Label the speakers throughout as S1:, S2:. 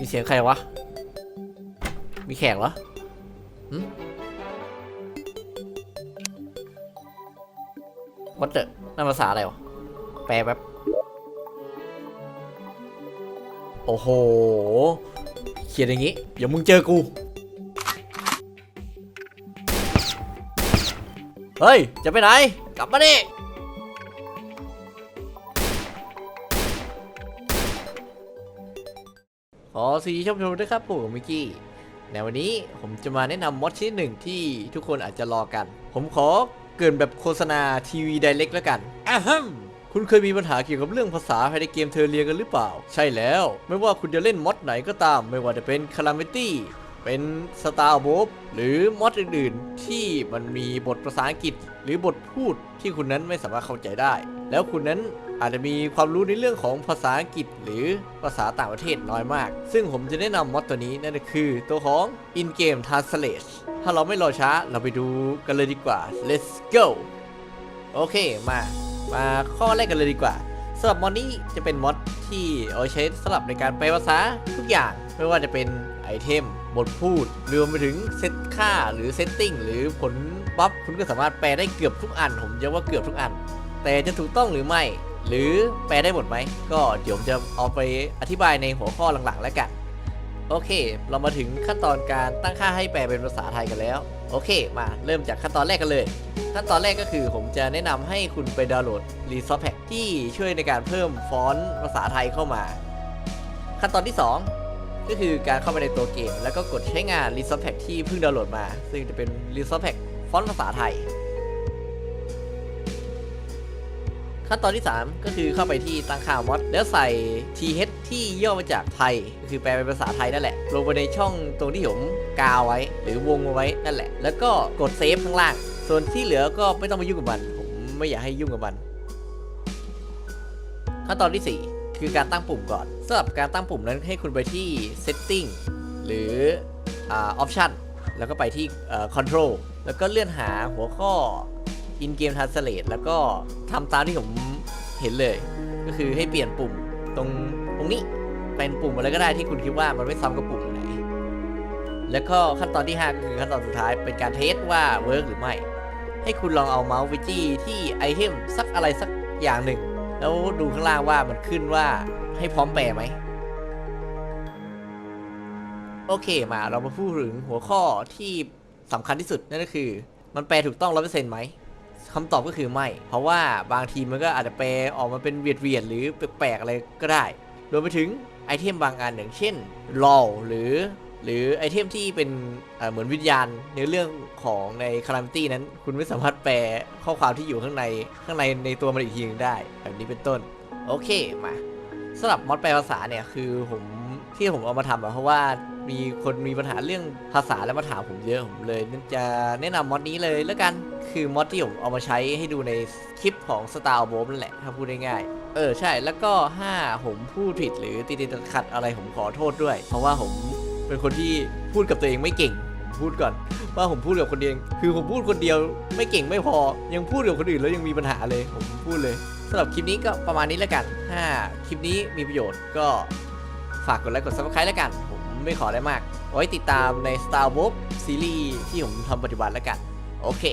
S1: มีเสียงใครวะ มีแขกเหรอวัดเดอนั่นภาษาอะไรวะ แปลแบบ โอ้โห เขียนอย่างงี้ เดี๋ยวมึงเจอกู เฮ้ย จะไปไหน กลับมาดิ ขอสีชมพูด้วยครับผมมิกกี้ในวันนี้ผมจะมาแนะนำมอดชนิดหนึ่งที่ทุกคนอาจจะรอกัน ผมขอเกรินแบบโฆษณาทีวีไดเ c กแล้วกันอะฮัมคุณเคยมีปัญหาเกี่ยวกับเรื่องภาษาภายในเกมเทอร์เรียกันหรือเปล่า ใช่แล้ว ไม่ว่าคุณจะเล่นมอดไหนก็ตาม ไม่ว่าจะเป็น Calamity เป็นสตาร์ o บหรือมอดอื่น ๆ ที่มันมีบทภาษาอังกฤษ หรือบทพูดที่คุณนั้นไม่สามารถเข้าใจได้ แล้วคุณนั้นอาจจะมีความรู้ในเรื่องของภาษาอังกฤษ หรือภาษาต่างประเทศน้อยมาก ซึ่งผมจะแนะนำมอดตัวนี้นั่นก็คือ ตัวของ In Game Translate ถ้าเราไม่รอช้าเราไปดูกันเลยดีกว่า let's go โอเคมา มาข้อแรกกันเลยดีกว่าสำหรับมอดนี้จะเป็นมอดที่เอาใช้สำหรับในการแปลภาษาทุกอย่างไม่ว่าจะเป็นไอเทมบทพูดรวมไปถึงเซตค่าหรือเซตติ้งหรือผลบัฟคุณก็สามารถแปลได้เกือบทุกอัน ผมจะว่าเกือบทุกอัน แต่จะถูกต้องหรือไม่ หรือแปลได้หมดไหม ก็เดี๋ยวผมจะเอาไปอธิบายในหัวข้อหลังๆแล้วกัน โอเค เรามาถึงขั้นตอนการตั้งค่าให้แปลเป็นภาษาไทยกันแล้ว โอเค มาเริ่มจากขั้นตอนแรกกันเลย ขั้นตอนแรกก็คือผมจะแนะนำให้คุณไปดาวน์โหลด Resource Pack ที่ช่วยในการเพิ่มฟอนต์ภาษาไทยเข้ามา ขั้นตอนที่2ก็คือการเข้าไปในตัวเกม แล้วก็กดใช้งาน Resource Pack ที่เพิ่งดาวน์โหลดมา ซึ่งจะเป็น Resource Pack ฟอนต์ภาษาไทย ขั้นตอนที่ 3 ก็คือเข้าไปที่ตั้งค่ามอดแล้วใส่ th ที่ย่อมาจากไทยก็คือแปลเป็นภาษาไทยนั่นแหละ ลงไปในช่องตรงที่ผมกาวไว้ หรือวงไว้นั่นแหละ แล้วก็กดเซฟข้างล่าง ส่วนที่เหลือก็ไม่ต้องไปยุ่งกับมัน ผมไม่อยากให้ยุ่งกับมัน ขั้นตอนที่ 4 คือการตั้งปุ่มก่อนสำหรับการตั้งปุ่มนั้นให้คุณไปที่ setting หรืออ option แล้วก็ไปที่เอ่อ control แล้วก็เลื่อนหาหัวข้อ in game translate แล้วก็ทำตามที่ผมเห็นเลย ก็คือให้เปลี่ยนปุ่มตรงตรงนี้เป็นปุ่มอะไรก็ได้ที่คุณคิดว่ามันไม่ซ้ำกับปุ่มไหน แล้วก็ขั้นตอนที่ 5 ก็คือขั้นตอนสุดท้ายเป็นการเทสว่าเวิร์กหรือไม่ ให้คุณลองเอาเมาส์ไปจี้ที่ไอเทมสักอะไรสักอย่างหนึ่ง แล้วดูข้างล่างว่ามันขึ้นว่าให้พร้อมแปลไหม โอเคมาเรามาพูดถึงหัวข้อที่สำคัญที่สุดนั่นก็คือ มันแปลถูกต้องร้อเปอร์เซ็นต์ไหม คำตอบก็คือไม่ เพราะว่าบางทีมันก็อาจจะแปลออกมาเป็นเวียดเวียดหรือแปลกๆอะไรก็ได้ รวมไปถึงไอเทมบางอันอย่างเช่น law หรือ หรือไอเทมที่เป็นเหมือนวิญญาณในเรื่องของในคารา m ตี้นั้น คุณไม่สามารถแปลข้อความที่อยู่ข้างในข้างในในตัวมันอีกทีนึงได้ แบบนี้เป็นต้น โอเคมาสำหรับมอดแปลภาษาเนี่ยคือผมที่ผมเอามาทำอะเพราะว่า มีคนมีปัญหาเรื่องภาษาแล้วมาถามผมเยอะผมเลยจะแนะนำมอดนี้เลยแล้วกันคือมอดที่ผมเอามาใช้ให้ดูในคลิปของ Star w a r นั่นแหละถ้าพูดง่ายๆเออใช่แล้วก็ถ้าผมพูดผิดหรือติดติดขัดอะไรผมขอโทษด้วย เพราะว่าผมเป็นคนที่พูดกับตัวเองไม่เก่งพูดก่อนว่าผมพูดกับคนเดียวคือผมพูดคนเดียวไม่เก่งไม่พอ ยังพูดกับคนอื่นแล้วยังมีปัญหาเลยผมพูดเลยสำหรับคลิปนี้ก็ประมาณนี้แล้วกันถ้าคลิปนี้มีประโยชน์ก็ฝากกดไลค์กด subscribe แล้วกันผม ไม่ขอได้มาก ไว้ติดตามใน Star Wars ซีรีส์ที่ผมทำปัจจุบันแล้วกัน โอเค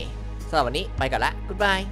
S1: สำหรับวันนี้ไปก่อนละ goodbye